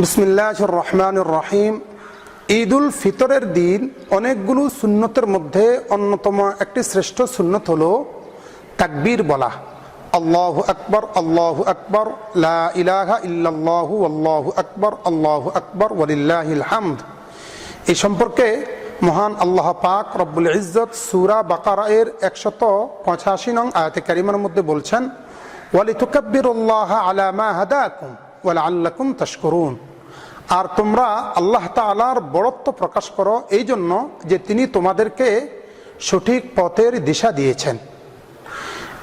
বিসমিল্লাহ রহমান রহিম ঈদ উল ফিতরের দিন অনেকগুলো সুন্নতের মধ্যে অন্যতম একটি শ্রেষ্ঠ সুন্নত হলো তাকবীর বলা। আল্লাহ আকবর আল্লাহ আকবর ইলাহা ইল্লাল্লাহু, আল্লাহু আকবর আল্লাহু আকবর, ওয়ালিল্লাহিল হামদ। এই সম্পর্কে মহান আল্লাহ পাক রব্বুল ইজ্জত সুরা বাকারা এর একশত পঁচাশি নং আয়াতে কারিমার মধ্যে বলছেন ওয়ালি তুকাব্বিরুল্লাহ আলা মা হাদাকুম ওয়ালা আল্লাকুম তাশকুরুন। আর তোমরা আল্লাহ তাআলার বড়ত্ব প্রকাশ করো এই জন্য যে তিনি তোমাদেরকে সঠিক পথের দিশা দিয়েছেন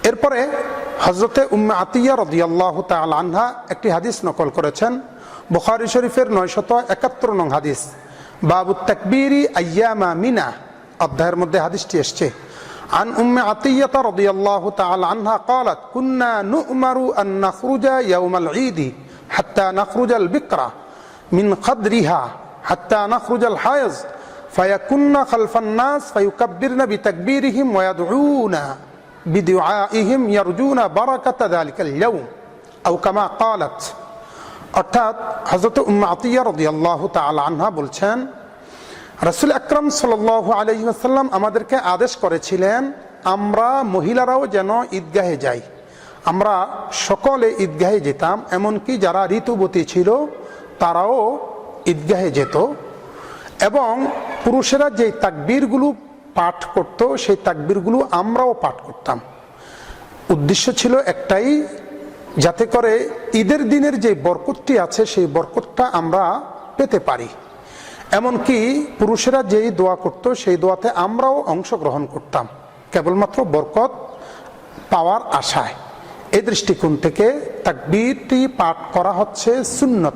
এরপরে হজরতে উম্মে আতিয়া রদিয়াল্লাহ তাল আনহা একটি হাদিস নকল করেছেন বুখারি শরীফের নয়শত একাত্তর নং হাদিস বাবু তাকবীরি আয়ামা মিনা অধ্যায়ের মধ্যে হাদিসটি এসছে عن أم عطية رضي الله تعالى عنها قالت كنا نؤمر أن نخرج يوم العيد حتى نخرج البكرة من قدرها حتى نخرج الحائض فيكن خلف الناس فيكبرن بتكبيرهم ويدعون بدعائهم يرجون بركة ذلك اليوم أو كما قالت অর্থাৎ হজরত উম্মা আতিয়া রদিয়াল্লাহ তাল আনহা বলছেন রসুল আকরম সাল আলহিহাসাল্লাম আমাদেরকে আদেশ করেছিলেন আমরা মহিলারাও যেন ঈদগাহে যাই আমরা সকলে ঈদগাহে যেতাম এমনকি যারা ঋতুবতী ছিল তারাও ঈদগাহে যেত এবং পুরুষেরা যে তাকবীরগুলো পাঠ করত, সেই তাকবীরগুলো আমরাও পাঠ করতাম। উদ্দেশ্য ছিল একটাই, যাতে করে ঈদের দিনের যে বরকতটি আছে, সেই বরকতটা আমরা পেতে পারি। এমনকি পুরুষেরা যেই দোয়া করত, সেই দোয়াতে আমরাও অংশগ্রহণ করতাম। কেবলমাত্র বরকত পাওয়ার আশায়। এই দৃষ্টিকোণ থেকে তাকবীরটি পাঠ করা হচ্ছে সুন্নত।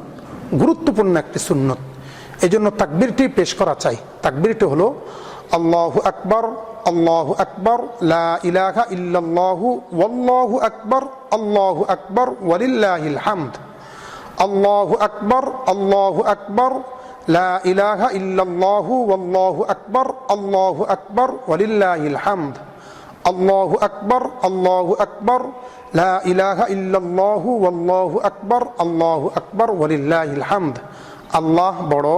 গুরুত্বপূর্ণ একটি সুন্নত। এই জন্য তাকবিরটি পেশ করা চাই। তাকবিরটি হলো, আল্লাহু আকবর আল্লাহু আকবর ইলাহা ইল্লাল্লাহু, ওয়াল্লাহু আকবর, আল্লাহু আকবর, ওয়ালিল্লাহিল হামদ। আল্লাহু আকবর আল্লাহু আকবর ইলাহা ইল্লাল্লাহু, ওয়াল্লাহু আকবর, আল্লাহু আকবর, ওয়ালিল্লাহিল হামদ। আল্লাহু আকবর আল্লাহু আকবর লা ইলাহা ইল্লাল্লাহু আকবর আল্লাহ বড়,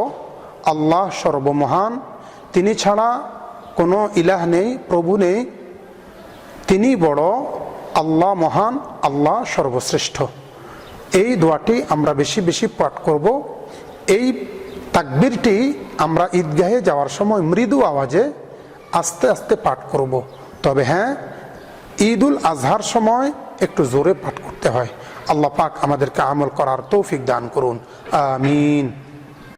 আল্লাহ সর্বমহান। তিনি ছাড়া কোনো ইলাহ নেই, প্রভু নেই। তিনি বড়, আল্লাহ মহান, আল্লাহ সর্বশ্রেষ্ঠ। এই দোয়াটি আমরা বেশি বেশি পাঠ করব। এই তাকবিরটি আমরা ঈদগাহে যাওয়ার সময় মৃদু আওয়াজে আস্তে আস্তে পাঠ করব। তবে হ্যাঁ ঈদুল আজহার সময় একটু জোরে পাঠ করতে হয়। আল্লাহ পাক আমাদেরকে আমল করার তৌফিক দান করুন। আমিন।